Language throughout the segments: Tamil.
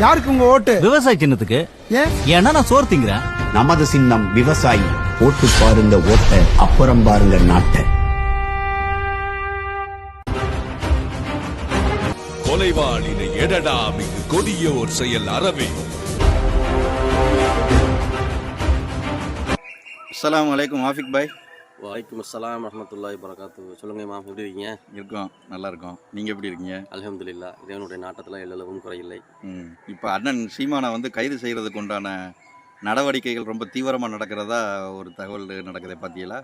யாருக்கு உங்க ஓட்டு? விவசாய சின்னத்துக்கு? ஏன் ஏன்னா நான் சோறு திங்கிறேன். நமது சின்னம் விவசாயி. ஓட்டு பாருங்க ஓட்ட. அப்புறம் பாருங்க நாட்டை. கொலைவாளினை எடடா மிகு கொடியோர் செயல் அறவே. அஸ்ஸலாமு அலைக்கும் ஆஃபிக் பாய். வலைக்கும் அஸ்ஸலாம் வரமத்துல்லாஹி வரகாத்து சொல்லுங்க மாம் எப்படி இருக்கீங்க? இருக்கோம் நல்லா இருக்கோம். நீங்கள் எப்படி இருக்கீங்க? அல்ஹம்துலில்லா. இறைவனுடைய நாட்டத்தில் எல்லளவும் குறையில்லை. இப்போ அண்ணன் சீமானை வந்து கைது செய்கிறதுக்கு உண்டான நடவடிக்கைகள் ரொம்ப தீவிரமாக நடக்கிறதா ஒரு தகவல் நடக்குதே பார்த்தீங்களா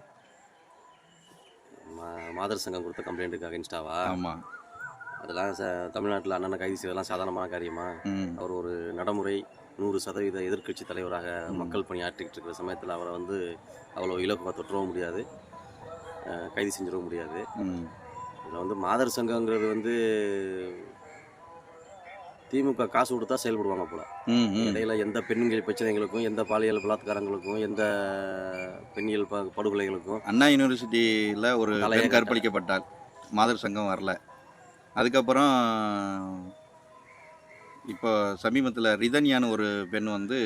மாதர் சங்கம் கொடுத்த கம்ப்ளைண்ட்டுக்காக இன்ஸ்டாவா? ஆமாம் அதெல்லாம் ச தமிழ்நாட்டில் அண்ணனை கைது செய்வதெல்லாம் சாதாரணமான காரியமா? ம். அவர் ஒரு நடைமுறை நூறு சதவீத எதிர்க்கட்சி தலைவராக மக்கள் பணி ஆற்றிக்கிட்டு இருக்கிற சமயத்தில் அவரை வந்து அவ்வளோ இலக்குவ தொற்றவும் முடியாது. கைது செஞ்சிடவும் முடியாது. இதில் வந்து மாதர் சங்கங்கிறது வந்து திமுக காசு கொடுத்தா செயல்படுவாங்க போல. இடையில எந்த பெண்கள் பிரச்சனைகளுக்கும் எந்த பாலியல் பலாத்காரங்களுக்கும் எந்த பெண்ணியல் ப- படுகொலைகளுக்கும் அண்ணா யூனிவர்சிட்டியில் ஒரு கற்பழிக்கப்பட்டார். மாதர் சங்கம் வரல. அதுக்கப்புறம் இப்போ சமீபத்தில் ரிதன்யான்னு ஒரு பெண் வந்து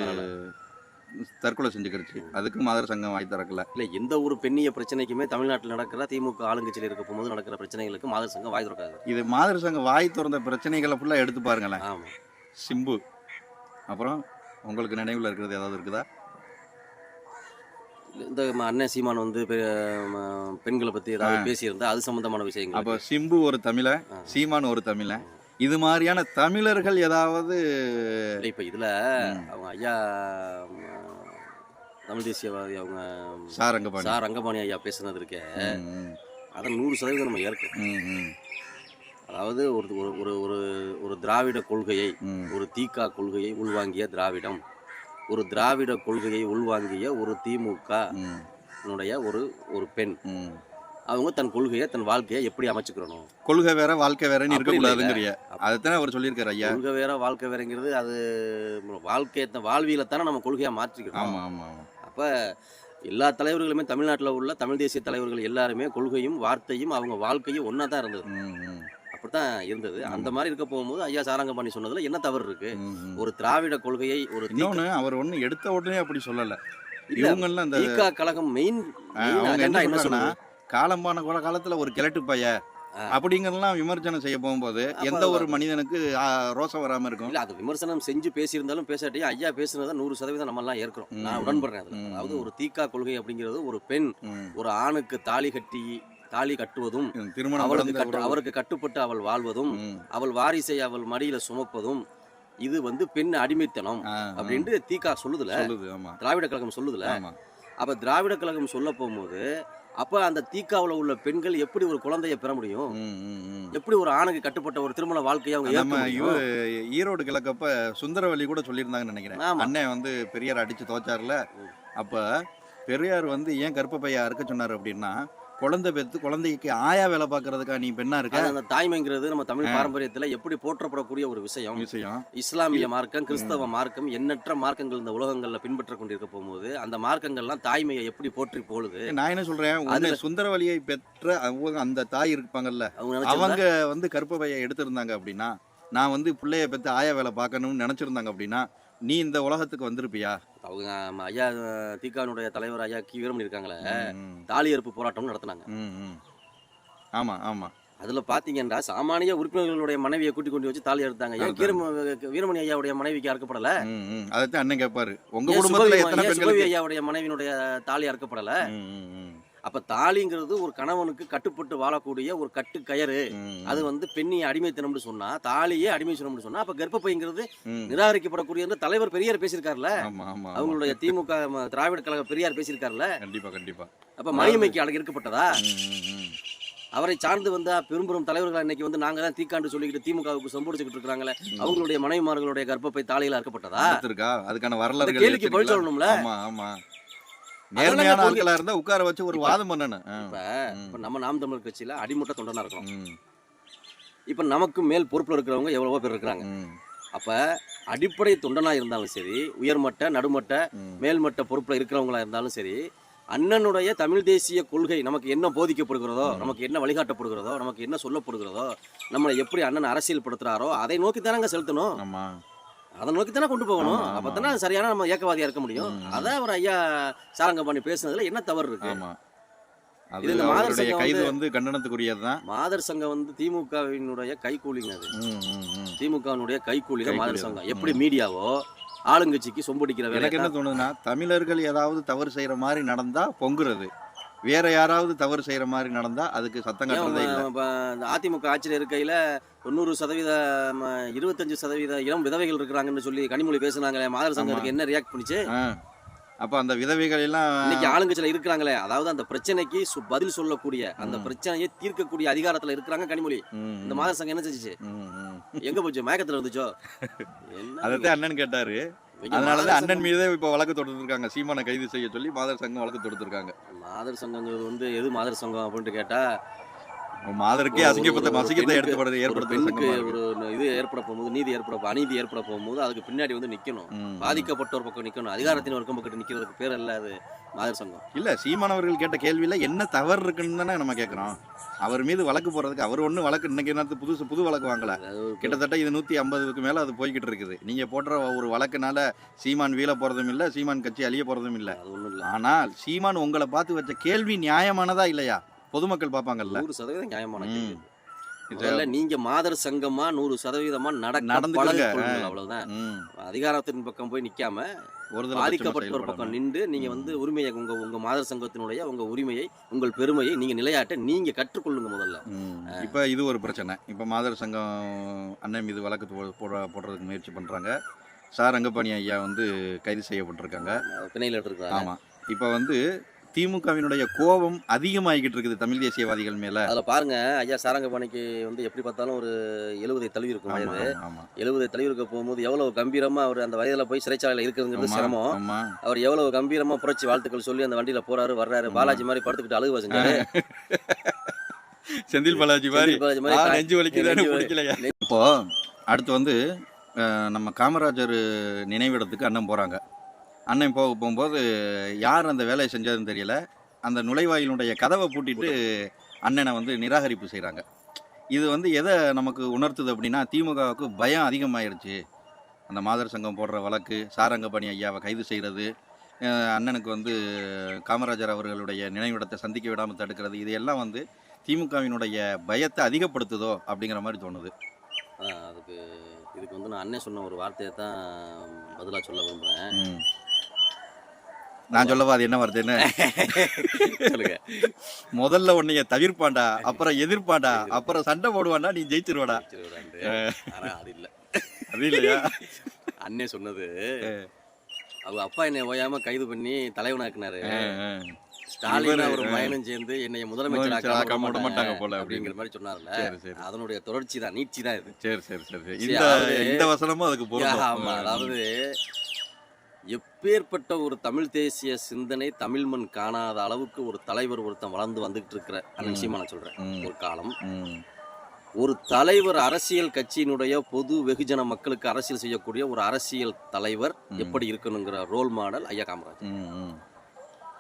தற்கொலை செஞ்சுக்கிடுச்சு அதுக்கு மாதர் சங்கம் வாய் திறக்கல. இல்லை எந்த ஒரு பெண்ணிய பிரச்சனைக்குமே தமிழ்நாட்டில் நடக்கிற திமுக ஆளுங்கட்சியில் இருக்க போகும்போது நடக்கிற பிரச்சனைகளுக்கு மாதர் சங்கம் வாய் திறக்காது. இது மாதர் சங்கம் வாய் திறந்த பிரச்சனைகளை ஃபுல்லாக எடுத்து பாருங்களேன். ஆமாம் சிம்பு அப்புறம் உங்களுக்கு நினைவில் இருக்கிறது ஏதாவது இருக்குதா? இந்த அண்ணன் சீமான் வந்து பெண்களை பற்றி ஏதாவது பேசியிருந்தா அது சம்பந்தமான விஷயங்கள் அப்போ சிம்பு ஒரு தமிழன் ஆ. சீமான் ஒரு தமிழன். இது மாதிரியான தமிழர்கள் ஏதாவது இப்போ இதில் அவங்க ஐயா தமிழ் தேசியவாதி அவங்க சாரங்கபாணி சார் ரங்கபாணி ஐயா பேசுனது இருக்கே. அதை நூறு சதவீதம் நம்ம ஏற்கணும் ம், ம், அதாவது ஒரு ஒரு ஒரு ஒரு திராவிட கொள்கையை. ஒரு தீகா கொள்கையை உள்வாங்கிய திராவிடம். ஒரு திராவிட கொள்கையை உள்வாங்கிய ஒரு திமுக ஒரு ஒரு பெண். அவங்க தன் கொள்கையை தன் வாழ்க்கையை எப்படி அமைச்சுக்கிறணும்? கொள்கை வேற வாழ்க்கை வேறன்னு. இருக்கக்கூடாதுங்கிறிய. அதைத்தானே அவர் சொல்லியிருக்காரு ஐயா. கொள்கை வேற வாழ்க்கை வேறங்கிறது அது வாழ்க்கையை வாழ்வியலை தானே நம்ம கொள்கையா மாற்றிக்கிறோம் ஆமா ஆமா ஆமா. அப்ப எல்லா தலைவர்களுமே தமிழ்நாட்டில் உள்ள தமிழ் தேசிய தலைவர்கள் எல்லாருமே கொள்கையும் வார்த்தையும் அவங்க வாழ்க்கையும் ஒன்றா தான் இருந்தது. அப்படித்தான் இருந்தது. அந்த மாதிரி இருக்க போகும்போது ஐயா சாரங்கபாணி சொன்னதுல என்ன தவறு இருக்கு. ஒரு திராவிட கொள்கையை ஒரு இன்னொன்னு அவர் ஒண்ணு எடுத்த உடனே அப்படி சொல்லல. இவங்கெல்லாம் அந்த தீகா கழகம் மெயின் என்ன சொல்லுது காலமான கூட காலத்துல ஒரு கிழட்டு பைய ஆ. அப்படிங்கறதெல்லாம் விமர்சனம் செய்ய போகும்போது எந்த ஒரு மனிதனுக்கு ரோசம் வராம இருக்கும் இல்ல அது விமர்சனம் செஞ்சு பேசியிருந்தாலும் பேசாட்டியும் ஐயா பேசுனதை நூறு சதவீதம் நம்ம எல்லாம் ஏற்கிறோம் நான். உடன்படுறேன் அதுல. அதாவது ஒரு தீகா கொள்கை அப்படிங்கிறது ஒரு பெண். ஒரு ஆணுக்கு தாலி கட்டி தாலி கட்டுவதும் திருமணம் அவளுக்கு. அவருக்கு கட்டுப்பட்டு அவள் வாழ்வதும். அவள் வாரிசை அவள் மடியில சுமப்பதும் இது வந்து பெண் அடிமைத்தனம். அப்படின்ட்டு தீகா சொல்லுதுல திராவிட கழகம் சொல்லுதுல அப்ப திராவிட கழகம் சொல்ல போகும்போது அப்ப அந்த தீக்காவுல உள்ள பெண்கள் எப்படி ஒரு குழந்தையை பெற முடியும். எப்படி ஒரு ஆணுக்கு கட்டுப்பட்ட ஒரு திருமண வாழ்க்கையை அவங்க நம்ம ஈரோடு கிழக்கப்ப சுந்தரவல்லி கூட சொல்லியிருந்தாங்கன்னு நினைக்கிறேன். அண்ணன் வந்து பெரியார் அடிச்சு தோச்சார்ல அப்ப பெரியார் வந்து ஏன் கர்ப்பப்பையா அறுக்க சொன்னார் அப்படின்னா குழந்தை பெத்து குழந்தைக்கு ஆயா வேலை பார்க்கறதுக்கா நீ பெண்ணா இருக்க? அது அந்த தாய்மைங்கிறது நம்ம தமிழ் பாரம்பரியத்துல எப்படி போற்றப்படக்கூடிய ஒரு விஷயம். விஷயம். இஸ்லாமிய மார்க்கம் கிறிஸ்தவ மார்க்கம் எண்ணற்ற மார்க்கங்கள் இந்த உலகங்கள்ல பின்பற்ற கொண்டிருக்க போகும்போது அந்த மார்க்கங்கள்லாம் தாய்மையை எப்படி போற்றி போலுது நான் என்ன சொல்றேன்? உன்னை அதுல- சுந்தரவலியை பெற்ற அவங்க அந்த தாய் இருப்பாங்கல்ல அவங்க வந்து கர்ப்பப்பையை எடுத்திருந்தாங்க அப்படின்னா நான் வந்து பிள்ளைய பெற்று ஆயா வேலை பார்க்கணும்னு நினைச்சிருந்தாங்க அப்படின்னா நீ இந்த உலகத்துக்கு வந்திருப்பியா? அவங்க ஐயா தீகானுடைய தலைவர் ஐயா கி. வீரமணி இருக்காங்களே தாலி அறுப்பு போராட்டம் நடத்தினாங்க. ஆமா ஆமா. அதுல பாத்தீங்கன்னா சாமானிய உறுப்பினர்களுடைய மனைவியை கூட்டி கொண்டு வச்சு தாலி அறுத்தாங்க. ஏன் வீரமணி ஐயாவுடைய மனைவிக்கு அறுக்கப்படல. அதைத்தான் அண்ணன் கேட்பாரு உங்க குடும்பத்துல ஐயாவுடைய மனைவியினுடைய தாலி அறுக்கப்படல. அப்ப தாலிங்கிறது ஒரு கணவனுக்கு கட்டுப்பட்டு வாழக்கூடிய ஒரு கட்டு கயறு. அது வந்து பெண்ணி அடிமைத்தனம்னு சொன்னா தாலியே அடிமைத்தனம்னு சொன்னா அப்ப கர்ப்பப்பைங்கிறது. நிராகரிக்கப்படக்கூடிய தலைவர் பெரியார் ஆமா. அவங்களுடைய திமுக திராவிட கழக பெரியார் பேசியிருக்காருல்ல? கண்டிப்பா கண்டிப்பா. அப்ப மணியம்மைக்கு அழகு இருக்கப்பட்டதா. அவரை சார்ந்து வந்த பெரும் பெரும் தலைவர்கள் இன்னைக்கு வந்து நாங்க தான் தீக்காண்டு சொல்லிக்கிட்டு திமுகவுக்கு சம்படிச்சுக்கிட்டு இருக்காங்களே அவங்களுடைய மனைவிமார்களுடைய கர்ப்பப்பை தாலியில அறுக்கப்பட்டதா? அதுக்கான வரலாறு கேள்விக்கு பதில் சொல்லணும்ல? ஆமா ஆமா. நேர்மையான ஆட்களா இருந்தா உட்கார வச்சு ஒரு வாதம் பண்ணணும். இப்ப இப்ப நம்ம நாம் தமிழர் கட்சியில அடிமட்ட தொண்டனா இருக்கிறோம் ம், இப்ப நமக்கு மேல் பொறுப்புல இருக்கிறவங்க எவ்வளவோ பேர் இருக்கிறாங்க. அப்ப அடிப்படை தொண்டனா இருந்தாலும் சரி உயர்மட்ட நடுமட்ட. மேல்மட்ட பொறுப்புல இருக்கிறவங்களா இருந்தாலும் சரி அண்ணனுடைய தமிழ் தேசிய கொள்கை நமக்கு என்ன போதிக்கப்படுகிறதோ நமக்கு என்ன வழிகாட்டப்படுகிறதோ நமக்கு என்ன சொல்லப்படுகிறதோ நம்மளை எப்படி அண்ணன் அரசியல் படுத்துறாரோ அதை நோக்கி தானங்க செலுத்தணும். ஆமா. அதை நோக்கி தானே கொண்டு போகணும். அப்போ தானே சரியான நம்ம இயக்கவாதியா இருக்க முடியும். அதான் அவர் ஐயா சாரங்கபாணி பேசுனதுல என்ன தவறு இருக்கு? ஆமா. அது இது இந்த மாதர் சங்கம் கைது வந்து- கண்டனத்துக்குரியது தான். மாதர் சங்கம் வந்து திமுகவினுடைய கைக்கூலிங்க அது. திமுகவினுடைய கைக்கூலி தான் மாதர் சங்கம். எப்படி மீடியாவோ ஆளுங்கட்சிக்கு சொம்படிக்கிற எனக்கு என்ன தோணுதுன்னா தமிழர்கள் ஏதாவது தவறு செய்யற மாதிரி நடந்தா பொங்குறது. வேற யாராவது தவறு செய்யற மாதிரி நடந்தா அதுக்கு சத்தம் கட்டுறதே இல்லை. அதிமுக ஆட்சியில் இருக்கையில தொண்ணூறு சதவீத இருபத்தஞ்சு சதவீத இளம் விதவைகள் இருக்கிறாங்கன்னு சொல்லி கனிமொழி பேசுனாங்களே மாதர் சங்கத்துக்கு என்ன ரியாக்ட் பண்ணிச்சு. அப்ப அந்த விதவைகள் எல்லாம் இன்னைக்கு ஆளுங்கட்சியில இருக்கிறாங்களே அதாவது அந்த பிரச்சனைக்கு பதில் சொல்லக்கூடிய அந்த. பிரச்சனையை தீர்க்கக்கூடிய அதிகாரத்துல இருக்கிறாங்க கனிமொழி. இந்த மாதர் சங்கம் என்ன செஞ்சுச்சு. எங்க போச்சு? மயக்கத்துல என்ன அதைத்தான் அண்ணன் கேட்டாரு. அதனாலதான் மாதர் அண்ணன் மீதே இப்ப வழக்கு தொடுத்திருக்காங்க. சீமானை கைது செய்ய சொல்லி மாதர் சங்கம் வழக்கு தொடுத்திருக்காங்க. மாதர் சங்கங்கிறது வந்து எது மாதர் சங்கம் அப்படின்ட்டு கேட்டா மாதருக்கே அசிங்கப்பட்ட அசிங்கத்தை பெண்ணுக்கு- ஏற்படுறது ஒரு பெண்ணுக்கு இது ஏற்பட போகும்போது நீதி ஏற்பட அநீதி ஏற்பட போகும்போது அதுக்கு பின்னாடி வந்து நிக்கணும். ம். பாதிக்கப்பட்டோர் பக்கம் நிக்கணும். அதிகாரத்தின் ஒரு பக்கம் நிக்கிறதுக்கு பேர் அல்ல அது மாதர் சங்கம். இல்ல சீமானவர்கள் கேட்ட கேள்வியில என்ன தவறு இருக்குன்னு தானே நம்ம கேக்குறோம். அவர் மீது வழக்கு போறதுக்கு அவர் ஒண்ணு வழக்கு இன்னைக்கு நேரத்து புதுசு புது வழக்கு வாங்கல. கிட்டத்தட்ட இது நூத்தி ஐம்பதுக்கு மேல அது போய்கிட்டு இருக்குது. நீங்க போடுற ஒரு வழக்குனால சீமான் வீழ போறதும் இல்ல சீமான் கட்சி அழிய போறதும் இல்ல. அது ஒண்ணும் இல்ல. ஆனால் சீமான் உங்களை பார்த்து வச்ச கேள்வி நியாயமானதா இல்லையா? பொதுமக்கள் பார்ப்பாங்கல்ல? நூறு சதவீதம் நியாயமான. கேள்வி முதல்ல நீங்க மாதர் சங்கமா நூறு சதவீதமா நடக்க நடந்துக்கங்க. பழகிக்கொள்ளுங்கள் அவ்வளவுதான். ம். அதிகாரத்தின் பக்கம் போய் நிக்காம ஒரு தடவை பாதிக்கப்பட்டோர் பக்கம். நின்று நீங்க வந்து உரிமையை உங்க உங்க மாதர் சங்கத்தினுடைய உங்க உரிமையை உங்கள் பெருமையை நீங்க நிலையாட்ட நீங்க கற்றுக்கொள்ளுங்க முதல்ல. இப்ப இது ஒரு பிரச்சனை. இப்ப மாதர் சங்கம் அண்ணன் மீது வழக்கு போ- போட போடுறதுக்கு முயற்சி பண்றாங்க. சார் ரங்கபாணி ஐயா வந்து கைது செய்யப்பட்டிருக்காங்க. பிணையில இருக்கிறாங்க ஆமா. இப்ப வந்து திமுகவினுடைய கோபம் அதிகமாகிக்கிட்டு இருக்குது தமிழ் தேசியவாதிகள் மேல. அதுல பாருங்க ஐயா சாரங்கபாணிக்கு வந்து எப்படி பார்த்தாலும் ஒரு எழுபதை தழுவி இருக்கும் வயது. எழுபதை தழுவி இருக்க போகும்போது எவ்வளவு கம்பீரமா அவர் அந்த வயதுல போய் சிறைச்சாலையில இருக்கிறதுங்கிறது ஆமா, சிரமம். அவர் எவ்வளவு கம்பீரமா புரட்சி வாழ்த்துக்கள் சொல்லி அந்த வண்டியில போறாரு வர்றாரு பாலாஜி மாதிரி படுத்துக்கிட்டு அழுகு செஞ்சாரு செந்தில் பாலாஜி மாதிரி நெஞ்சு வலிக்குதானு நெஞ்சு வலி- பிடிக்கலையா? இப்போ அடுத்து வந்து நம்ம காமராஜர் நினைவிடத்துக்கு அண்ணன் போறாங்க. அண்ணன் போக போகும்போது யார் அந்த வேலையை செஞ்சதுன்னு தெரியல. அந்த நுழைவாயிலுடைய கதவை பூட்டிட்டு அண்ணனை வந்து நிராகரிப்பு செய்கிறாங்க இது வந்து எதை நமக்கு உணர்த்துது அப்படின்னா திமுகவுக்கு பயம் அதிகமாயிருச்சு. அந்த மாதர் சங்கம் போடுற வழக்கு சாரங்கபாணி ஐயாவை கைது செய்கிறது அண்ணனுக்கு வந்து காமராஜர் அவர்களுடைய நினைவிடத்தை சந்திக்க விடாமல் தடுக்கிறது இது எல்லாம் வந்து திமுகவினுடைய பயத்தை அதிகப்படுத்துதோ அப்படிங்கிற மாதிரி தோணுது. அதுக்கு இதுக்கு வந்து நான் அண்ணன் சொன்ன ஒரு வார்த்தையை தான் பதிலா சொல்ல விரும்புறேன். ம். நான் சொல்லவா அது என்ன வார்த்தைன்னு? சொல்லுங்க. முதல்ல உன்னைய தவிர்ப்பான்டா அப்புறம் எதிர்ப்பான்டா அப்புறம் சண்டை போடுவான்டா நீ ஜெயிச்சிருவாடா. அது இல்ல. அது இல்லையா? அண்ணன் சொன்னது. அவங்க அப்பா என்னை ஓயாம கைது பண்ணி தலைவனாக்குனாரு. ஸ்டாலின் ஒரு. பயணம் சேர்ந்து என்னை முதலமைச்சர் விட மாட்டாங்க போல அப்படிங்கிற மாதிரி சொன்னார்ல. அதனுடைய தொடர்ச்சி தான் நீட்சி தான் இது. சரி சரி சரி இந்த வசனமும் அதுக்கு ஆமா அதாவது எப்பேற்பட்ட ஒரு தமிழ் தேசிய சிந்தனை தமிழ் மண் காணாத அளவுக்கு ஒரு தலைவர் ஒருத்தன் வளர்ந்து வந்துகிட்டு இருக்கிற அண்ணன் ம். சீமானை சொல்றேன். ஒரு காலம். ஒரு தலைவர் அரசியல் கட்சியினுடைய பொது வெகுஜன மக்களுக்கு அரசியல் செய்யக்கூடிய ஒரு அரசியல் தலைவர். எப்படி இருக்கணுங்கிற ரோல் மாடல் ஐயா காமராஜ்.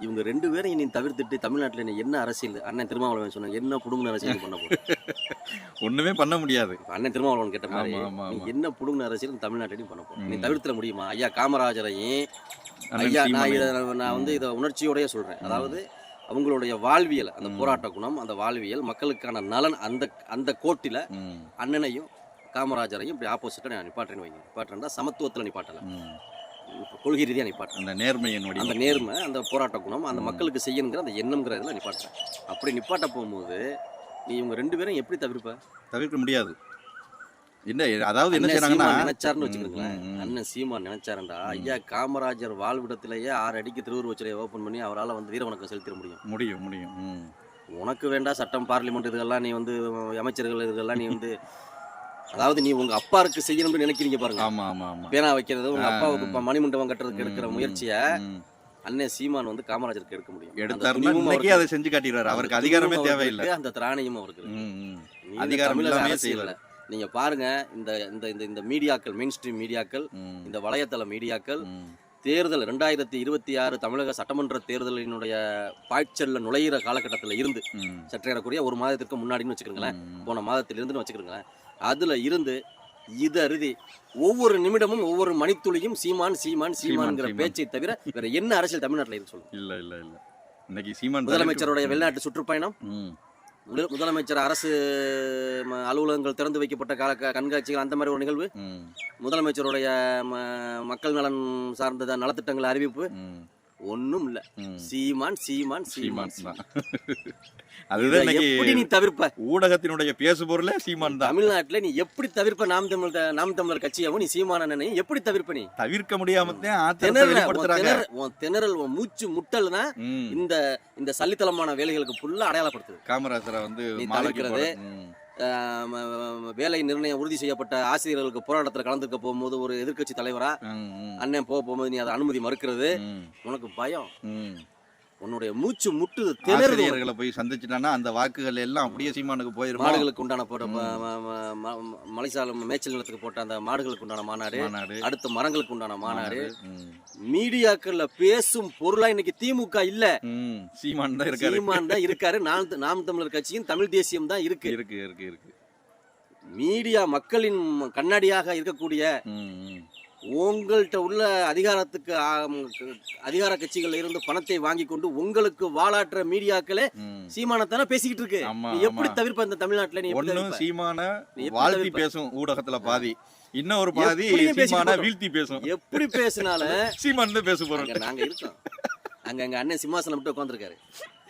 இவங்க ரெண்டு பேரும் இனி தவிர்த்துட்டு தமிழ்நாட்டில் என்ன அரசியல் அண்ணன் திருமாவளவன் சொன்னாங்க என்ன புடுங்கின அரசியல் பண்ண போறோம் ஒண்ணுமே பண்ண முடியாது அண்ணன் திருமாவளவன் கேட்ட மாதிரி நீ. என்ன புடுங்கின அரசியல் தமிழ்நாட்டிலையும் பண்ண போறோம் நீ. தவிர்த்திட முடியுமா ஐயா காமராஜரையும் ஐயா நான். இதை நான் வந்து இதை உணர்ச்சியோடய சொல்றேன் அதாவது அவங்களுடைய வாழ்வியல் அந்த. போராட்ட குணம் அந்த வாழ்வியல் மக்களுக்கான நலன் அந்த அந்த கோட்டில அண்ணனையும் காமராஜரையும் இப்படி ஆப்போசிட்டா நான் நிப்பாட்டுறேன்னு வைங்க நிப்பாட்டுறேன்டா சமத்துவத்துல நிப்பாட்டல கொள்கை ரீதியா நிப்பாட்டுறேன் அந்த நேர்மையின் அந்த. நேர்மை அந்த போராட்ட குணம் அந்த. மக்களுக்கு செய்யணுங்கிற அந்த எண்ணம்ங்கிற இதில் நிப்பாட்டுறேன் அப்படி நிப்பாட்ட போகும்போது நீ இவங்க ரெண்டு பேரும் எப்படி தவிர்ப்ப தவிர்க்க முடியாது என்ன அதாவது என்ன செய்யறாங்கன்னா நினைச்சாருன்னு வச்சுக்கோங்களேன். அண்ணன் சீமான் நினைச்சாருண்டா. ஐயா காமராஜர் வாழ்விடத்திலேயே ஆறு அடிக்கு திருவுருவச் சிலையை ஓப்பன் பண்ணி அவரால் வந்து வீர வணக்கம் செலுத்திட முடியும் முடியும் முடியும். உனக்கு வேண்டாம் சட்டம் பார்லிமெண்ட் இதெல்லாம் நீ வந்து அமைச்சர்கள் இதெல்லாம் நீ வந்து அதாவது நீ உங்க அப்பாருக்கு செய்யணும்னு நினைக்கிறீங்க பாருங்க ஆமா ஆமா பேனா வைக்கிறது உங்க அப்பாவுக்கு மணிமண்டபம் கட்டுறதுக்கு எடுக்கிற முயற்சியை. அண்ணன் சீமான் வந்து காமராஜருக்கு எடுக்க முடியும். எடுத்தாருன்னா அதை செஞ்சு காட்டிடுறாரு அவருக்கு அதிகாரமே தேவையில்லை. அந்த திராணியும் அவருக்கு அதிகாரம் அரசியல்ல நீங்க பாருங்க இந்த இந்த இந்த மீடியாக்கள் மெயின் ஸ்ட்ரீம் மீடியாக்கள் இந்த வலையதள மீடியாக்கள். தேர்தல் ரெண்டாயிரத்தி இருபத்தி ஆறு தமிழக சட்டமன்ற தேர்தலினுடைய பாய்ச்சல்ல நுழையிற காலகட்டத்தில் இருந்து சற்றேறக்குரிய ஒரு மாதத்திற்கு முன்னாடின்னு வச்சுக்கிறீங்களேன். போன மாதத்தில் இருந்துன்னு வச்சுக்கிறீங்களேன் அதுல இருந்து இது அறுதி ஒவ்வொரு நிமிடமும் ஒவ்வொரு மணித்துளியும் சீமான் சீமான் சீமான்ங்கிற சீமான். பேச்சை தவிர வேற என்ன அரசியல் தமிழ்நாட்டில் இருக்கு சொல்லுங்க. இல்ல இல்ல இல்ல. இன்னைக்கு சீமான் முதலமைச்சருடைய வெளிநாட்டு சுற்றுப்பயணம். முதலமைச்சர் அரசு அலுவலகங்கள் திறந்து வைக்கப்பட்ட கால கண்காட்சிகள் அந்த மாதிரி ஒரு நிகழ்வு. முதலமைச்சருடைய மக்கள் நலன் சார்ந்த நலத்திட்டங்கள் அறிவிப்பு. ஒண்ணும் இல்ல. சீமான் சீமான் சீமான் சீமான் தான். அதுதான் எப்படி நீ தவிர்ப்ப? ஊடகத்தினுடைய பேசு பொருளே சீமான் தான். தமிழ்நாட்டுல நீ எப்படி தவிர்ப்ப? நாம் தமிழ் நாம் தமிழர் கட்சியாவும் நீ சீமான எப்படி தவிர்ப்ப நீ? தவிர்க்க முடியாம திணறல் உன் மூச்சு முட்டல் தான். இந்த இந்த சல்லித்தனமான வேலைகளுக்கு ஃபுல்லா அடையாளப்படுத்துது. காமராஜரை வந்து தவிர்க்கிறது, வேலை நிர்ணயம் உறுதி செய்யப்பட்ட ஆசிரியர்களுக்கு போராட்டத்தில் கலந்துக்க போகும்போது ஒரு எதிர்க்கட்சி தலைவரா அண்ணன் போக போகும்போது நீ அதை அனுமதி மறுக்கிறது. உனக்கு பயம். உன்னுடைய மூச்சு உனக்கு. ஆசிரியர்களை போய் சந்திச்சுட்டானா அந்த வாக்குகள் எல்லாம் அப்படியே சீமானுக்கு போயிருமா? மாடுகளுக்கு உண்டான போட்ட ம- ம- ம- ம- மலைசால மேய்ச்சல் நிலத்துக்கு போட்ட அந்த மாடுகளுக்கு உண்டான மாநாடு அடுத்த மரங்களுக்கு உண்டான மாநாடு. மீடியாக்கள்ல பேசும் பொருளா இன்னைக்கு திமுக இல்ல. சீமான் தான் இருக்காரு. சீமான் தான் இருக்காரு. நாம் நாம் தமிழர் கட்சியும் தமிழ் தேசியம் தான் இருக்கு. இருக்கு இருக்கு இருக்கு. மீடியா மக்களின் கண்ணாடியாக இருக்கக்கூடிய. உங்கள்கிட்ட உள்ள அதிகாரத்துக்கு அதிகார கட்சிகள்ல இருந்து பணத்தை வாங்கி கொண்டு உங்களுக்கு வாலாற்ற மீடியாக்களே. சீமானத்தானே பேசிக்கிட்டு இருக்கு எப்படி. தவிர்ப்ப இந்த தமிழ்நாட்டுல நீ தவிர்ப்ப? சீமான வாழ்த்தி? பேசும் ஊடகத்துல பாதி இன்னொரு பாதி எப்படியும் பேசிட்டு சீமான. வீழ்த்தி பேசும் எப்படி பேசினாலும் சீமான் பேச போறோம் நாங்க இருக்கோம் அங்க எங்க அண்ணன் சிம்மாசனம் மட்டும் உட்காந்துருக்காரு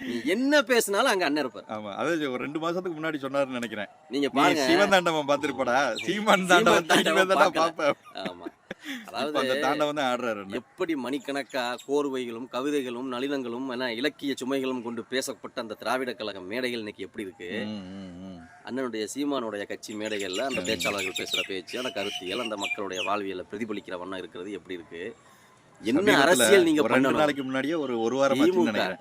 நீ என்ன பேசினாலும் அங்க அண்ணன் இருப்பார். ஆமா அது ஒரு ரெண்டு மாசத்துக்கு முன்னாடி சொன்னாருன்னு நினைக்கிறேன். நீங்க பாருங்க. சிவன் தாண்டவன் பாத்திருப்படா சீமான் பார்க்கல. பாப்பேன் ஆமா. அதாவது அந்த தாண்டவன் தான் ஆடுறாரு. எப்படி மணிக்கணக்கா கோர்வைகளும் கவிதைகளும் நளினங்களும் என இலக்கிய சுமைகளும் கொண்டு பேசப்பட்ட அந்த திராவிட கழக மேடைகள் இன்னைக்கு எப்படி இருக்கு. அண்ணனுடைய சீமானுடைய கட்சி மேடைகள்ல அந்த பேச்சாளர்கள் பேசுற பேச்சு அந்த கருத்தியல் அந்த மக்களுடைய வாழ்வியலை பிரதிபலிக்கிற வண்ணம் இருக்கிறது எப்படி இருக்கு? என்ன அரசியல் நீங்க ரெண்டு நாளைக்கு முன்னாடியே ஒரு ஒரு வாரம். நினைக்கிறேன்.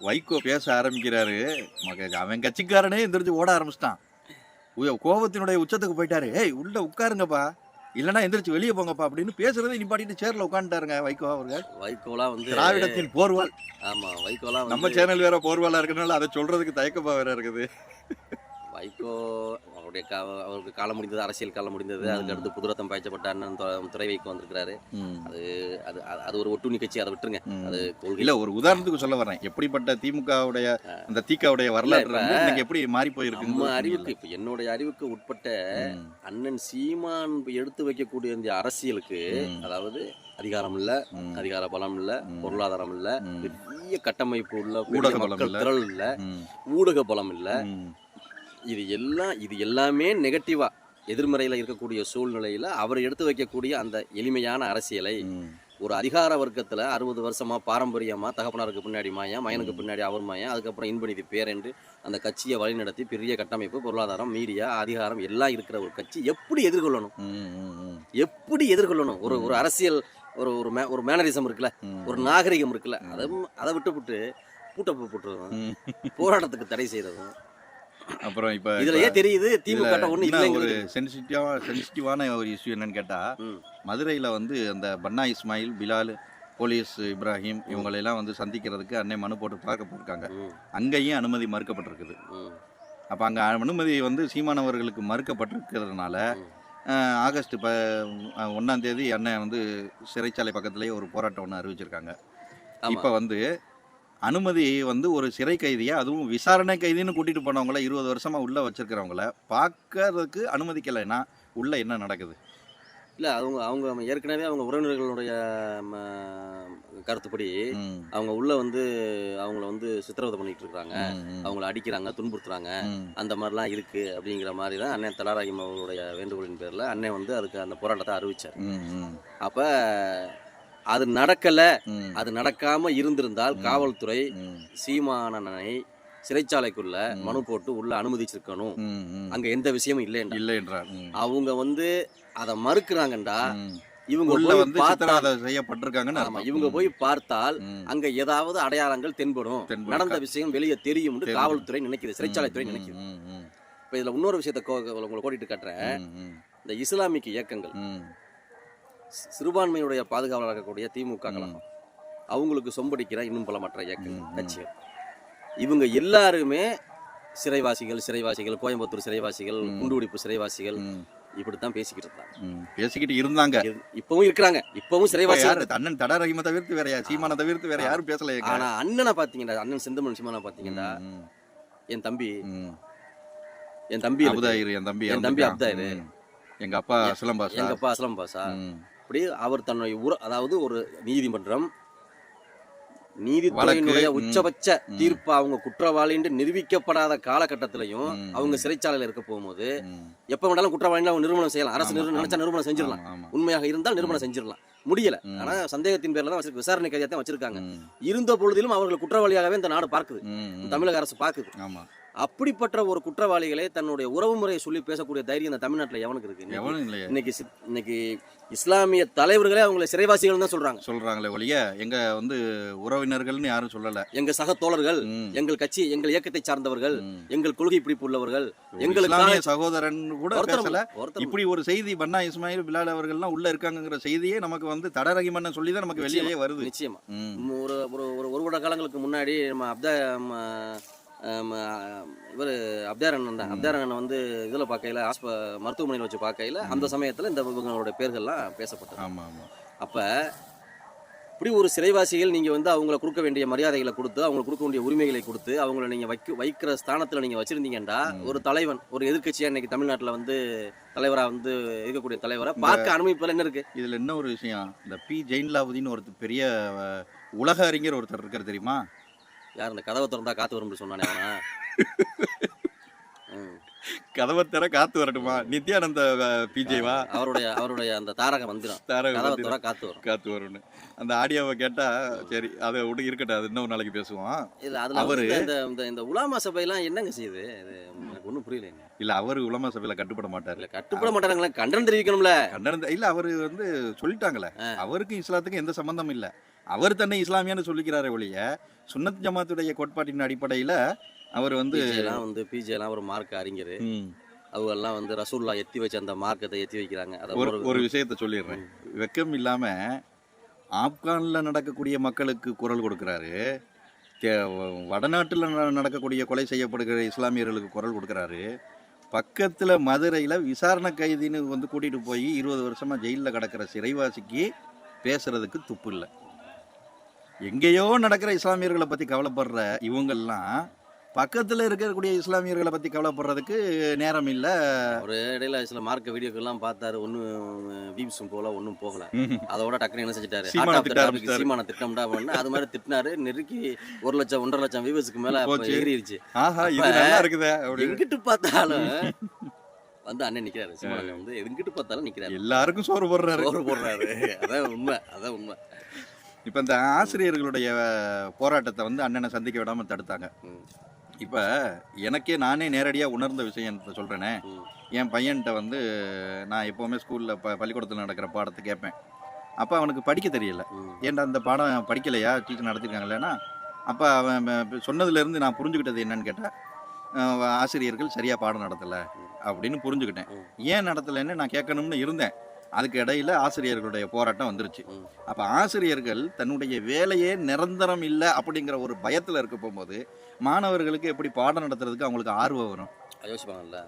வைகோ பேச ஆரம்பிக்கிறாரு. மக- அவன் கட்சிக்காரனே எந்திரிச்சு ஓட ஆரம்பிச்சிட்டான். கோபத்தினுடைய உச்சத்துக்கு போயிட்டாரு. ஏய் உள்ள உட்காருங்கப்பா. இல்லைன்னா எந்திரிச்சு வெளியே போங்கப்பா அப்படின்னு பேசுறதை நிப்பாட்டிட்டு சேர்ல உட்காந்துட்டாருங்க வைகோ அவர்கள். வைகோலாம் வந்து திராவிடத்தின் போர்வால் ஆமா வைகோலாம் நம்ம சேனல் வேற போர்வாலா இருக்கனால அதை சொல்றதுக்கு தயக்கமா வேற இருக்குது. வைகோ அவருடைய அவருக்கு காலம் முடிந்தது அரசியல் காலம் முடிந்தது அதுக்கு அடுத்து புதுரத்தம் பாய்ச்சப்பட்ட அண்ணன் துறை- வைக்கோ வந்திருக்கிறாரு. அது அது அது- ஒரு ஒட்டுண்ணி கட்சி அதை விட்டுருங்க. அது இல்ல ஒரு உதாரணத்துக்கு சொல்ல வரேன் எப்படிப்பட்ட திமுகவுடைய அந்த திகாவுடைய வரலாறு எப்படி மாறி நம்ம போயிருக்கு அறிவுக்கு இப்ப என்னுடைய அறிவுக்கு உட்பட்ட அண்ணன் சீமான் எடுத்து வைக்கக்கூடிய இந்த அரசியலுக்கு. அதாவது அதிகாரம் இல்ல அதிகார பலம் இல்ல. பொருளாதாரம் இல்ல. பெரிய கட்டமைப்பு உள்ள ஊடக பலம். திரள் இல்ல ஊடக பலம் இல்ல இது எல்லாம் இது எல்லாமே நெகட்டிவா எதிர்மறையில இருக்கக்கூடிய சூழ்நிலையில அவர் எடுத்து வைக்கக்கூடிய அந்த எளிமையான அரசியலை ஒரு அதிகார வர்க்கத்துல அறுபது வருஷமா பாரம்பரியமா தகப்பனாருக்கு பின்னாடி மாயா மயனுக்கு பின்னாடி அவர் மாயா அதுக்கப்புறம் இன்பநிதி பேரென்று அந்த கட்சியை வழிநடத்தி பெரிய கட்டமைப்பு பொருளாதாரம் மீடியா அதிகாரம் எல்லாம் இருக்கிற ஒரு கட்சி எப்படி எதிர்கொள்ளணும்? எப்படி எதிர்கொள்ளணும்? ஒரு ஒரு அரசியல் ஒரு ஒரு மே- ஒரு மேனரிசம் இருக்குல்ல? ஒரு நாகரிகம் இருக்குல்ல? அதை அதை விட்டு விட்டு பூட்ட போட்டுறதும் போராட்டத்துக்கு தடை செய்யறதும் அப்புறம் இப்ப இதுலயே தெரியுது திமுக ஒரு இல்லைங்கிறது சென்சிட்டிவா சென்சிட்டிவான ஒரு இஷ்யூ என்னன்னு கேட்டா ம். மதுரையில வந்து அந்த பன்னா இஸ்மாயில் பிலால் போலீஸ் இப்ராஹிம் இவங்களெல்லாம் வந்து சந்திக்கிறதுக்கு அன்னை மனு போட்டு பார்க்க போயிருக்காங்க. அங்கேயும் அனுமதி மறுக்கப்பட்டிருக்குது. அப்போ அங்கே அனுமதி வந்து சீமானவர்களுக்கு மறுக்கப்பட்டிருக்கிறதுனால ஆகஸ்ட் இப்போ ஒன்றாம் தேதி அண்ணன் வந்து சிறைச்சாலை பக்கத்துலேயே ஒரு போராட்டம் ஒன்று அறிவிச்சிருக்காங்க. இப்போ வந்து அனுமதி வந்து ஒரு சிறை கைதியை? அதுவும் விசாரணை கைதின்னு கூட்டிட்டு போனவங்கள இருபது வருஷமா உள்ள வச்சிருக்கிறவங்கள பார்க்கறதுக்கு அனுமதிக்கலைன்னா உள்ள என்ன நடக்குது? இல்ல அவங்க அவங்க ஏற்கனவே அவங்க உறவினர்களுடைய கருத்துப்படி அவங்க உள்ள வந்து அவங்கள வந்து சித்திரவதை பண்ணிட்டு இருக்காங்க. அவங்கள அடிக்கிறாங்க துன்புறுத்துறாங்க. அந்த மாதிரிலாம் இருக்கு அப்படிங்கிற மாதிரி தான் அண்ணன் தலாராகிம் அவருடைய வேண்டுகோளின் பேர்ல அண்ணன் வந்து அதுக்கு அந்த போராட்டத்தை அறிவிச்சார். அப்ப அது நடக்கல. அது நடக்காம இருந்திருந்தால். காவல்துறை சீமானனை சிறைச்சாலைக்குள்ள. மனு போட்டு உள்ள அனுமதிச்சிருக்கணும். அங்க எந்த விஷயமும் இல்லைண்டா இல்லை என்றார். அவங்க வந்து அதை மறுக்கிறாங்கண்டா. இவங்க உள்ள வந்து செய்யப்பட்டிருக்காங்கன்னு ஆமா. இவங்க போய் பார்த்தால் அங்க ஏதாவது அடையாளங்கள் தென்படும். நடந்த விஷயம் வெளியே தெரியும். காவல்துறை நினைக்குது சிறைச்சாலைத்துறை நினைக்குது. இப்ப இதுல இன்னொரு விஷயத்த உங்களை கோடிட்டு காட்டுறேன். இந்த இஸ்லாமிக் இயக்கங்கள். சிறுபான்மையுடைய பாதுகாவலராக இருக்கக்கூடிய திமுக. கழகம். அவங்களுக்கு சொம்படிக்கிற இன்னும் பல மற்ற இயக்கங்கள். கட்சிகள். இவங்க எல்லாருமே சிறைவாசிகள் சிறைவாசிகள் கோயம்புத்தூர் சிறைவாசிகள் ம். குண்டுவெடிப்பு சிறைவாசிகள் இப்படித்தான் பேசிக்கிட்டு இருந்தாங்க. பேசிக்கிட்டு இருந்தாங்க. இரு- இப்பவும் இருக்கிறாங்க. இப்பவும் இப்ப சிறைவாசி யாரு அண்ணன் தட ரஹீமை தவிர்த்து வேற யார்? சீமானை தவிர்த்து வேற யாரும் பேசலையே ஆனா அண்ணனை பாத்தீங்கன்னா அண்ணன் செந்தமன் சிம்மனை பாத்தீங்கன்னா என் தம்பி. என் தம்பி. அபுதாயிரு என் தம்பி என் தம்பி. அப்தாயிரு. எங்க அப்பா சிலம்பாசா எங்க அப்பா ம். அப்படி அவர் தன்னுடைய உர அதாவது ஒரு நீதிமன்றம் நீதித்துறையினுடைய. உச்சபட்ச. தீர்ப்பு அவங்க குற்றவாளின்னு நிரூபிக்கப்படாத காலகட்டத்திலையும். அவங்க சிறைச்சாலையில இருக்க போகும்போது. எப்ப வேணாலும் குற்றவாளின்னு அவங்க நிறுவனம் செய்யலாம் அரசு நினைச்சா. நிறுவனம் செஞ்சிடலாம். உண்மையாக இருந்தால் நிறுவனம் செஞ்சிடலாம் முடியல. ஆனா சந்தேகத்தின் பேர்ல தான் விசாரணை கைதியா தான் வச்சிருக்காங்க. இருந்த பொழுதிலும் அவர்கள் குற்றவாளியாகவே இந்த நாடு பார்க்குது. தமிழக அரசு பார்க்குது அப்படிப்பட்ட ஒரு குற்றவாளிகளை தன்னுடைய உறவு முறையை சொல்லி பேசக்கூடிய தைரியம் இந்த தமிழ்நாட்டுல எவனுக்கு இருக்கு? இன்னைக்கு- இன்னைக்கு இஸ்லாமிய தலைவர்களே அவங்களை சிறைவாசிகள் தான் சொல்றாங்க. சொல்றாங்களே ஒழிய எங்க வந்து உறவினர்கள்னு யாரும் சொல்லல. எங்க சக தோழர்கள். எங்கள் கட்சி எங்கள் இயக்கத்தை சார்ந்தவர்கள். எங்கள் கொள்கை பிடிப்பு உள்ளவர்கள் இஸ்லாமிய சகோதரன் கூட பேசல. ஒருத்தரும் இப்படி ஒரு செய்தி பன்னா இஸ்மாயில் பிலால் அவர்கள்லாம் உள்ள இருக்காங்கங்கிற செய்தியே நமக்கு வந்து தட ரஹீமன்னு சொல்லி தான் நமக்கு வெளியே வருது. நிச்சயமா. ஒரு ஒரு ஒரு வருட காலங்களுக்கு முன்னாடி நம்ம அப்தா இவர் அப்தார் அண்ணன் தான். அப்தார் அண்ணன் வந்து இதில் பார்க்கையில் ஆஸ்ப மருத்துவமனையில் வச்சு பார்க்கையில் அந்த சமயத்தில் இந்த இவங்களோட பேர்கள்லாம் பேசப்பட்டது. ஆமா ஆமா. அப்போ இப்படி ஒரு சிறைவாசிகள் நீங்கள் வந்து அவங்கள கொடுக்க வேண்டிய மரியாதைகளை கொடுத்து அவங்களுக்கு கொடுக்க வேண்டிய உரிமைகளை கொடுத்து அவங்கள நீங்கள் வைக்க வைக்கிற ஸ்தானத்தில் நீங்கள் வச்சுருந்தீங்கன்னா ஒரு தலைவன் ஒரு எதிர்க்கட்சியாக இன்னைக்கு தமிழ்நாட்டில் வந்து தலைவராக வந்து இருக்கக்கூடிய தலைவரை பார்க்க அனுமதிப்பதில் என்ன இருக்குது இதுல என்ன ஒரு விஷயம்? இந்த பி. ஜெயின்லாபுதீன் ஒருத்தர் பெரிய உலக அறிஞர் ஒருத்தர் இருக்கார் தெரியுமா? யார் இந்த கதவை திறந்தா காத்து வரும்னு சொன்னானே அவனா. கதவை தர காத்து வரட்டுமா? நித்யானந்த பிஜேவா? அவருடைய அவருடைய அந்த தாரக மந்திரம். தாரக மந்திரம். திற காத்து வரும். காத்து வரும்னு. அந்த ஆடியோவை கேட்டா சரி அதை விட்டு இருக்கட்டும் அது இன்னொரு நாளைக்கு பேசுவோம். இல்ல அதுல அவரு- இந்த இந்த உலாமா சபையெல்லாம் என்னங்க செய்யுது? எனக்கு ஒன்றும் புரியல இல்ல அவர் உலமா சபையில கட்டுப்பட மாட்டாரு. இல்ல கட்டுப்பட மாட்டாங்களே கண்டனம் தெரிவிக்கணும்ல. கண்டனம் இல்ல அவரு வந்து சொல்லிட்டாங்களே. ஆ. அவருக்கும் இஸ்லாத்துக்கும் எந்த சம்பந்தம் இல்ல. அவர் தன்னை இஸ்லாமியான்னு சொல்லிக்கிறாரே ஒழிய சுன்னத் ஜமாத்துடைய கோட்பாட்டின் அடிப்படையில அவர் வந்து பிஜேலாம் வந்து பிஜேலாம் ஒரு மார்க் அறிஞர். ம், அவங்க எல்லாம் வந்து ரசூல்லா எத்தி வச்ச அந்த மார்க்கத்தை எத்தி வைக்கிறாங்க. அதை ஒரு விஷயத்த சொல்லிடுறேன். வெக்கம் இல்லாம ஆப்கான்ல நடக்கக்கூடிய மக்களுக்கு குரல் கொடுக்கறாரு. வடநாட்டுல நடக்கக்கூடிய கொலை செய்யப்படுகிற இஸ்லாமியர்களுக்கு குரல் கொடுக்கறாரு. பக்கத்துல மதுரையில விசாரணை கைதின்னு வந்து கூட்டிட்டு போய் இருபது வருஷமா ஜெயிலில் கிடக்கிற சிறைவாசிக்கு பேசுறதுக்கு துப்பு இல்லை. எங்கேயோ நடக்கிற இஸ்லாமியர்களை பத்தி கவலைப்படுற இவங்கெல்லாம் பக்கத்துல இருக்கக்கூடிய இஸ்லாமியர்களை பத்தி கவலைப்படுறதுக்கு நேரம் இல்லை. ஒரு இடையில சில மார்க்க வீடியோக்கெல்லாம் பார்த்தாரு. ஒன்றும் வீப்ஸும் போல ஒன்றும் போகல. அதோட டக்குனு என்ன செஞ்சுட்டாரு? சீமானை. சீமான திட்டம்டா அப்படின்னு அது மாதிரி திட்டினாரு. நெருக்கி ஒரு லட்சம் ஒன்றரை லட்சம் வியூவர்ஸ்க்கு மேல அப்படின்னு எங்கிட்டு பார்த்தாலும் வந்து அண்ணன் நிக்கிறாரு. சீமானன் வந்து எங்கிட்டு பார்த்தாலும் நிக்கிறாரு. எல்லாருக்கும் சோறு போடுறாரு. சோறு போடுறாரு. அதான் உண்மை அதான் உண்மை. இப்ப இந்த ஆசிரியர்களுடைய போராட்டத்தை வந்து அண்ணனை சந்திக்க விடாம தடுத்தாங்க. இப்ப எனக்கே நானே நேரடியா உணர்ந்த விஷயம் சொல்றேனே ம். என் பையன்கிட்ட வந்து நான் எப்பவுமே ஸ்கூல்ல ப பள்ளிக்கூடத்தில் நடக்கிற பாடத்தை கேட்பேன் அப்ப அவனுக்கு படிக்க தெரியல. ஏன்டா அந்த பாடம் படிக்கலையா டீச்சர் நடத்திருக்காங்களேன்னா அப்ப அவன் ம- சொன்னதுல இருந்து நான் புரிஞ்சுக்கிட்டது என்னன்னு கேட்டா அஹ், ஆசிரியர்கள் சரியா பாடம் நடத்தல அப்படின்னு புரிஞ்சுக்கிட்டேன். ஏன் நடத்தலைன்னு நான் கேட்கணும்னு இருந்தேன் அதுக்கு இடையில ஆசிரியர்களுடைய போராட்டம் வந்துருச்சு. அப்ப ஆசிரியர்கள் தன்னுடைய வேலையே நிரந்தரம் இல்லை அப்படிங்கிற ஒரு பயத்துல இருக்க போகும்போது மாணவர்களுக்கு எப்படி பாடம் நடத்துறதுக்கு அவங்களுக்கு ஆர்வம் வரும். யோசிப்பாங்கல்ல.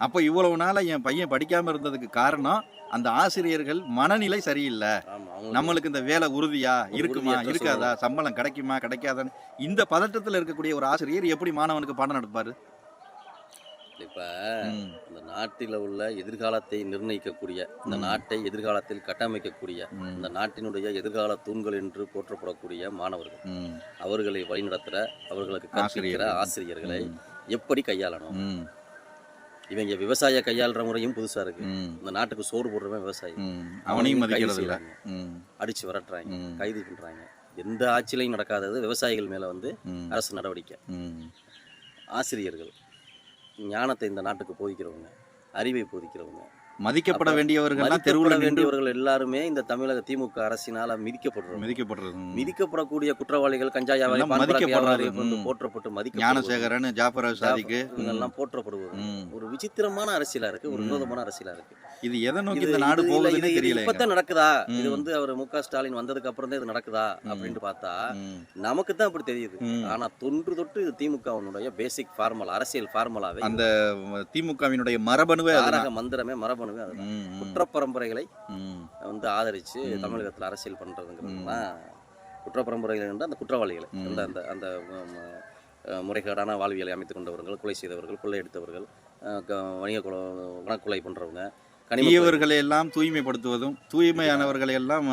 அப்போ இவ்வளவு நாளா என் பையன் படிக்காம இருந்ததுக்கு காரணம் அந்த ஆசிரியர்கள் மனநிலை சரியில்லை. நம்மளுக்கு இந்த வேலை உறுதியா இருக்குமா இருக்காதா சம்பளம் கிடைக்குமா கிடைக்காதான்னு இந்த பதட்டத்துல இருக்கக்கூடிய ஒரு ஆசிரியர் எப்படி மாணவனுக்கு பாடம் நடப்பாரு இப்ப இந்த நாட்டில் உள்ள எதிர்காலத்தை நிர்ணயிக்கக்கூடிய இந்த. நாட்டை எதிர்காலத்தில் கட்டமைக்கக்கூடிய இந்த நாட்டினுடைய எதிர்கால தூண்கள் என்று போற்றப்படக்கூடிய மாணவர்கள். அவர்களை வழிநடத்துற அவர்களுக்கு கற்பிக்கிற ஆசிரியர்கள். எப்படி கையாளணும்? இவங்க விவசாய கையாளுற முறையும் புதுசா இருக்கு. இந்த நாட்டுக்கு சோறு போடுறவன் விவசாயி. அவனையும் மதிக்கிறது அடிச்சு விரட்டுறாங்க கைது பண்றாங்க. எந்த ஆட்சியிலையும் நடக்காதது விவசாயிகள் மேல வந்து அரசு நடவடிக்கை. ஆசிரியர்கள். ஞானத்தை இந்த நாட்டுக்கு போதிக்கிறவங்க அறிவை போதிக்கிறவங்க. மதிக்கப்பட வேண்டியவர்கள் தெருவில் வேண்டியவர்கள் எல்லாருமே இந்த தமிழக திமுக அரசினால மிதிக்கப்படுறோம் மிதிக்கப்படுறது. மிதிக்கப்படக்கூடிய குற்றவாளிகள் கஞ்சா வியாபாரி மதிக்கப்படுறாரு. போற்றப்பட்டு மதிக்க ஞானசேகரன் ஜாஃபர் சாதிக்கு இவங்கெல்லாம் போற்றப்படுவது. ஒரு விசித்திரமான அரசியலா இருக்கு ஒரு. வினோதமான அரசியலா இருக்கு இது எதை நோக்கி இந்த நாடு போகுதுன்னு தெரியல இப்பதான் நடக்குதா இது. வந்து அவர் மு ஸ்டாலின் வந்ததுக்கு அப்புறம் தான் இது நடக்குதா ம். அப்படின்ட்டு பார்த்தா. நமக்கு தான் அப்படி தெரியுது. ஆனா தொன்று தொட்டு திமுகவினுடைய பேசிக் ஃபார்முலா அரசியல் ஃபார்முலாவே அந்த திமுகவினுடைய மரபணுவே மந்திரமே மரபணுவே அதுதான் ம், ம், குற்ற பரம்பரைகளை. வந்து ஆதரிச்சு ம். தமிழகத்தில் அரசியல் பண்றதுங்கிறது ம். தான் குற்ற பரம்பரைகள் என்ற அந்த குற்றவாளிகளை. அந்த அந்த அந்த முறைகேடான வாழ்வியலை அமைத்துக் கொண்டவர்கள் கொலை செய்தவர்கள் கொள்ளையடித்தவர்கள் வணிக கொலை வனக்கொலை கொலை- தீயவர்களை எல்லாம் தூய்மைப்படுத்துவதும் தூய்மையானவர்களை எல்லாம்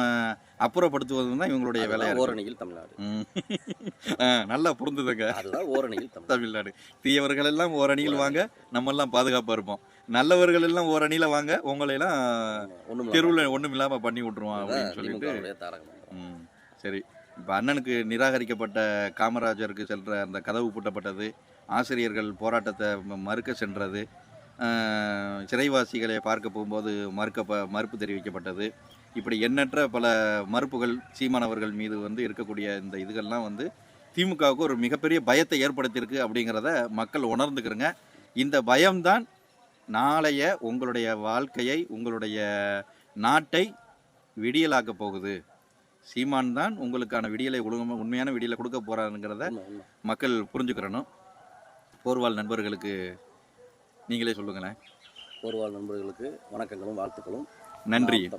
அப்புறப்படுத்துவதும் தான் இவங்களுடைய வேலையா இருக்கு. ஓரணியில் தமிழ்நாடு. நல்லா புரிந்துதுங்க அதுதான் ஓரணியில் தமிழ்நாடு. தீயவர்கள் எல்லாம் ஓரணியில் வாங்க நம்ம எல்லாம் பாதுகாப்பா இருப்போம். நல்லவர்கள் எல்லாம் ஓரணியில வாங்க உங்களை எல்லாம் தெருவில் ஒண்ணும் இல்லாம பண்ணி விட்டுருவான் அப்படின்னு சொல்லிட்டு. சரி. இப்போ அண்ணனுக்கு நிராகரிக்கப்பட்ட காமராஜருக்கு செல்ற அந்த கதவு பூட்டப்பட்டது ஆசிரியர்கள் போராட்டத்தை மறுக்க சென்றது சிறைவாசிகளை பார்க்க போகும்போது மறுக்க ப- மறுப்பு தெரிவிக்கப்பட்டது. இப்படி எண்ணற்ற பல மறுப்புகள் சீமானவர்கள் மீது வந்து இருக்கக்கூடிய இந்த இதுகள்லாம் வந்து திமுகவுக்கு ஒரு மிகப்பெரிய பயத்தை ஏற்படுத்தியிருக்கு அப்படிங்கிறத மக்கள் உணர்ந்துக்கிறங்க. இந்த பயம்தான் நாளைய உங்களுடைய வாழ்க்கையை உங்களுடைய நாட்டை விடியலாக்க போகுது. சீமான் தான் உங்களுக்கான விடியலை உண்மையான விடியலை கொடுக்க உண்மை. மக்கள் புரிஞ்சுக்கிறணும். போர்வால் நண்பர்களுக்கு நீங்களே சொல்லுங்களேன். போர்வாள் நண்பர்களுக்கு வணக்கங்களும் வாழ்த்துக்களும். நன்றி.